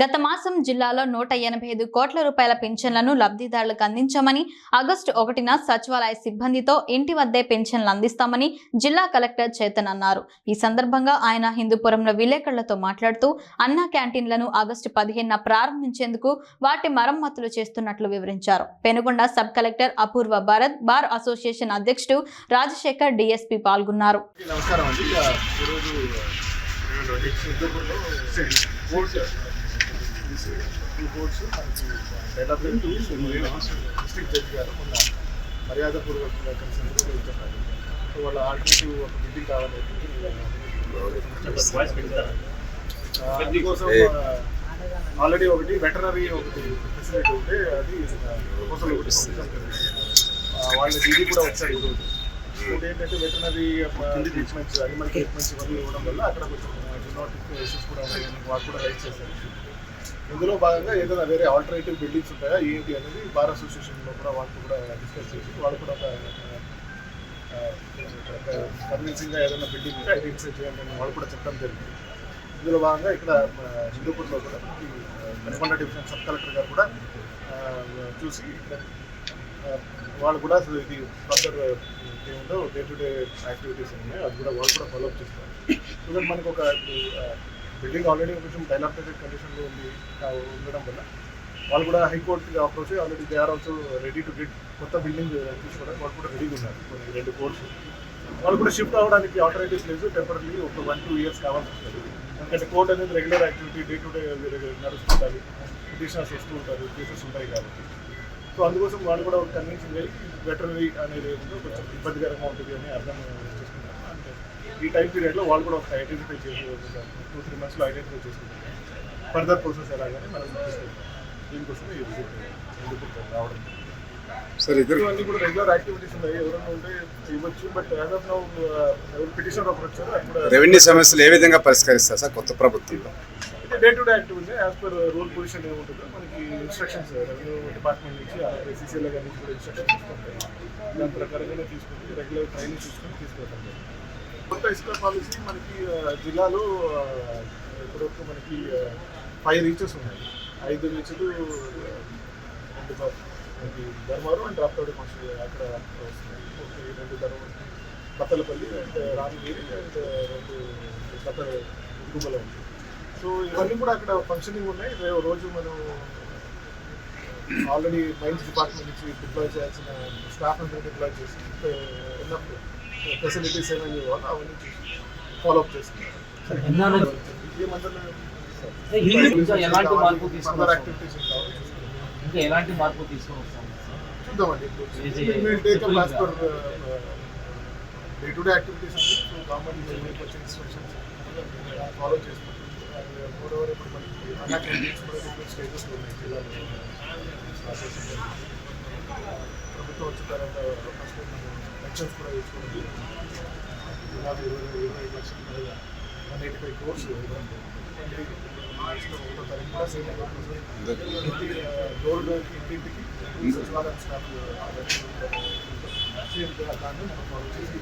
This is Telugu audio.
గత మాసం జిల్లాలో నూట ఎనభై ఐదు కోట్ల రూపాయల పింఛన్లను లబ్ధిదారులకు అందించామని ఆగస్టు ఒకటిన సచివాలయ సిబ్బందితో ఇంటి వద్దే పింఛన్లు అందిస్తామని జిల్లా కలెక్టర్ చేతన్ అన్నారు. ఈ సందర్భంగా ఆయన హిందూపురంలో విలేకరులతో మాట్లాడుతూ అన్నా క్యాంటీన్లను ఆగస్టు పదిహేనున ప్రారంభించేందుకు వాటి మరమ్మతులు చేస్తున్నట్లు వివరించారు. Penukonda sub collector Apoorva Bharat bar association అధ్యక్షుడు రాజశేఖర్ డిఎస్పీ పాల్గొన్నారు. నమస్కారం అండి ఇక మనకి డెవలప్మెంట్ డిస్ట్రిక్ట్ జడ్జి గారు మొన్న మర్యాదపూర్వకంగా కలిసినందుకు వెళ్తున్నారు సో వాళ్ళ ఆల్టర్నేటివ్ ఒక బిల్డింగ్ కావాలని ఆ, అందుకోసం ఆల్రెడీ ఒకటి వెటనరీ ఒకటి ఫెసిలిటీ ఉంటే అది ప్రపోజల్ ఒకటి వాళ్ళ డీడీ కూడా వచ్చారు ఈరోజు ఇంకోటి ఏంటంటే వెటనరీ ట్రీట్మెంట్స్ అనిమల్ ట్రీట్మెంట్స్ ఇవన్నీ ఇవ్వడం వల్ల అక్కడ కొంచెం జునోటిక్ ఇష్యూస్ కూడా ఉన్నాయని వాళ్ళు కూడా రైట్ చేశారు ఇందులో భాగంగా ఏదైనా వేరే ఆల్టర్నేటివ్ బిల్డింగ్స్ ఉంటాయా? ఏంటి అనేది బార్ అసోసియేషన్లో కూడా వాళ్ళు కూడా డిస్కస్ చేసి వాళ్ళు కూడా ఒక కన్విన్సింగ్గా ఏదైనా బిల్డింగ్ ఇన్సెట్ చేయండి వాళ్ళు కూడా చెప్పడం జరిగింది. ఇందులో భాగంగా ఇక్కడ హిందూపూర్లో కూడా మణికొండ డివిజన్ సబ్ కలెక్టర్ గారు కూడా చూసి వాళ్ళు కూడా అసలు ఇది ఫర్దర్ ఏముందో డే టు డే యాక్టివిటీస్ ఉన్నాయి అది కూడా వాళ్ళు కూడా ఫాలోఅప్ చేస్తారు. ఎందుకంటే మనకు ఒక బిల్డింగ్ ఆల్రెడీ కొంచెం డైలాప్టెడ్ కండిషన్లో ఉంది ఉండడం వల్ల. వాళ్ళు కూడా హైకోర్టుకి approach already they are also ready to get కొత్త బిల్డింగ్ తీసుకోవడానికి వాళ్ళు కూడా రెడీగా ఉన్నారు కొన్ని రెండు కోర్సు వాళ్ళు కూడా షిఫ్ట్ అవ్వడానికి ఆల్టర్నేటివ్ లేదు టెంపరీ ఒక వన్ టూ ఇయర్స్ కావాల్సి వస్తుంది. ఎందుకంటే కోర్ట్ అనేది regular activity day to day నడుస్తుంటారు. Petitions వస్తూ ఉంటారు కేసెస్ ఉంటాయి కాబట్టి. సో అందుకోసం వాళ్ళు కూడా కన్విన్సింగ్ అయ్యి వెటనరీ అనేది కొంచెం ఇబ్బందికరంగా ఉంటుంది అని అర్థం చేసుకుంటారు ఈ టైం పీరియడ్లో వాళ్ళు కూడా ఒక ఐడెంటిఫై చేసి టూ త్రీ మంత్స్లో ఐడెంటిఫై చేసుకుంటారు. ఫర్దర్ ప్రాసెస్ ఎలాగని మనం తీసుకెళ్తాం. దీనికోసం ఈ విజిట్ ఎందుకు రావడం? సార్ ఇద్దరు ఇవన్నీ కూడా రెగ్యులర్ యాక్టివిటీస్ ఉన్నాయి. ఎవరైనా ఉంటే ఇవ్వచ్చు బట్ యాజ్ ఆఫ్ నౌ ఎవరు పిటిషన్ ఒకరు వచ్చారు అది కూడా రెవెన్యూ సమస్యలు ఏ విధంగా పరిష్కరిస్తారు సార్ కొత్త ప్రభుత్వంలో? ఇది day to day activity as per rule position ఏముంటుందో మనకి ఇన్స్ట్రక్షన్స్ రెవెన్యూ డిపార్ట్మెంట్ నుంచి సీసీఎల్ గారి నుంచి కూడా ఇన్స్ట్రక్షన్స్ ఇస్తుంటాయి దాని ప్రకారంగానే తీసుకుని రెగ్యులర్ ట్రైనింగ్ తీసుకుని తీసుకెళ్తాం. కొత్త ఇసుక పాలసీ మనకి జిల్లాలో ఇప్పటివరకు మనకి ఫైవ్ రీచెస్ ఉన్నాయి. ఐదు రీచ్లు రెండు మనకి ధర్మవరం అండ్ రాప్తాడు మనుషులు అక్కడ వస్తున్నాయి. ఒక రెండు ధర్మవరం బత్తలపల్లి అండ్ రామగిరి అండ్ రెండు బత్త గుమ్మల ఉంది. సో ఇవన్నీ కూడా అక్కడ ఫంక్షనింగ్ ఉన్నాయి. రేపు రోజు మనం ఆల్రెడీ మైన్స్ డిపార్ట్మెంట్ నుంచి డిప్లాయ్ చేయాల్సిన స్టాఫ్ అంతా డిప్లాయ్ చేసి ఎన్నప్ ఫెసిలిటీస్ ఏమైనా ఇవ్వాలో అవన్నీ చూసి ఫాలోఅప్ చేస్తున్నారు ఎన్నాళ్ళు- ఏమంటారు ఇంకా ఎలాంటి మార్పు తీసుకొని ఫర్దర్ వస్తాం? యాక్టివిటీస్ కావాలి చూసుకుంటాం. ఇంకా ఎలాంటి మార్పు తీసుకొని వస్తాం చూద్దామండి ఇది- take as per day to day activities అంటే సో గవర్నమెంట్ వచ్చిన ఇన్స్ట్రక్షన్స్ ఫాలో చేసుకుంటుంది మోర్ ఓవర్ ఇప్పుడు మనకి అన్నా క్యాంటీన్స్ కూడా డిఫరెంట్ స్టేజెస్ ఉన్నాయి జిల్లాలో స్టార్ట్ చేసిన తర్వాత. ప్రభుత్వం వచ్చిన తర్వాత లెక్చర్స్ కూడా ఇచ్చుకోవడం దాదాపు ఇరవై ఇరవై ఐదు లక్షల పైగా వన్ ఎయిటీ ఫైవ్ కోర్స్ ఇవ్వడం జరిగింది. నెక్స్ట్ ఒకటో తారీఖు కూడా సేమ్ ఇంటి డోర్ డోర్ ఇంటింటికి సచివాలయం స్టాఫ్ సేమ్ దాన్ని మనం చేసి